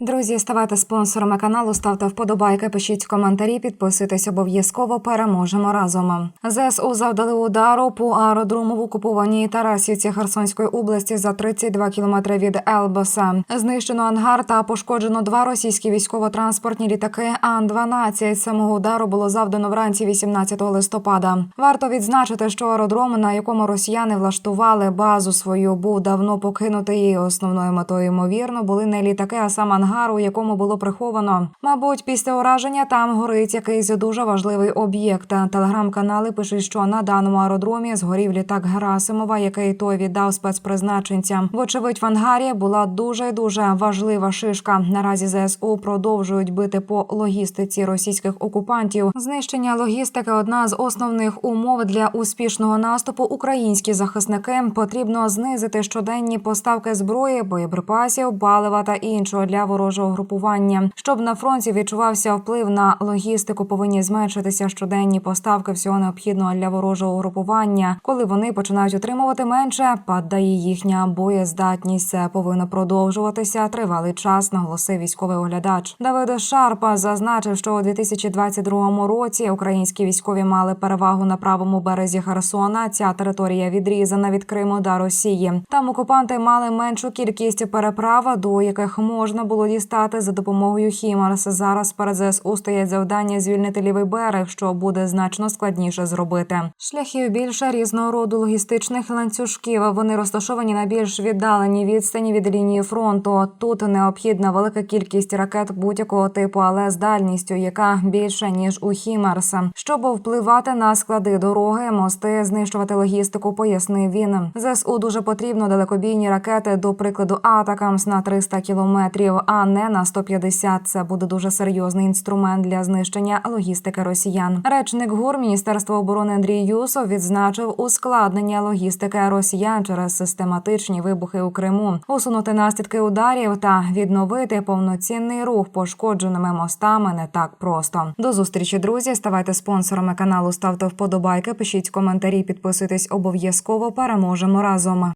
Друзі, ставайте спонсорами каналу, ставте вподобайки, пишіть коментарі, підписуйтесь обов'язково. Переможемо разом. ЗСУ завдали удару по аеродрому в окупованій Тарасівці Херсонської області за 32 кілометри від Елбаса. Знищено ангар та пошкоджено два російські військово-транспортні літаки Ан-12. Самого удару було завдано вранці 18 листопада. Варто відзначити, що аеродром, на якому росіяни влаштували базу свою, був давно покинутий. Основною метою ймовірно були не літаки, а сам ангар, у якому було приховано. Мабуть, після ураження там горить якийсь дуже важливий об'єкт. Телеграм-канали пишуть, що на даному аеродромі згорів літак Герасимова, який той віддав спецпризначенцям. Вочевидь, в ангарі була дуже дуже важлива шишка. Наразі ЗСУ продовжують бити по логістиці російських окупантів. Знищення логістики одна з основних умов для успішного наступу. Українські захисники потрібно знизити щоденні поставки зброї, боєприпасів, палива та іншого для ворожого групування. Щоб на фронті відчувався вплив на логістику, повинні зменшитися щоденні поставки всього необхідного для ворожого групування. Коли вони починають отримувати менше, падає їхня боєздатність. Це повинно продовжуватися тривалий час. Наголосив військовий оглядач. Давид Шарпа зазначив, що у 2022 році українські військові мали перевагу на правому березі Херсона. Ця територія відрізана від Криму та Росії. Там окупанти мали меншу кількість переправ, до яких можна було дістати за допомогою Хімарс. Зараз перед ЗСУ стоять завдання звільнити лівий берег, що буде значно складніше зробити. Шляхів більше різного роду логістичних ланцюжків. Вони розташовані на більш віддаленій відстані від лінії фронту. Тут необхідна велика кількість ракет будь-якого типу, але з дальністю, яка більша ніж у Хімарс. Щоб впливати на склади дороги, мости, знищувати логістику, пояснив він. ЗСУ дуже потрібно далекобійні ракети, до прикладу, Атакамс на 300 кілометрів, а не на 150. Це буде дуже серйозний інструмент для знищення логістики росіян. Речник ГУР Міністерства оборони Андрій Юсов відзначив ускладнення логістики росіян через систематичні вибухи у Криму, усунути наслідки ударів та відновити повноцінний рух пошкодженими мостами не так просто. До зустрічі, друзі. Ставайте спонсорами каналу, ставте вподобайки, пишіть коментарі, підписуйтесь обов'язково. Переможемо разом.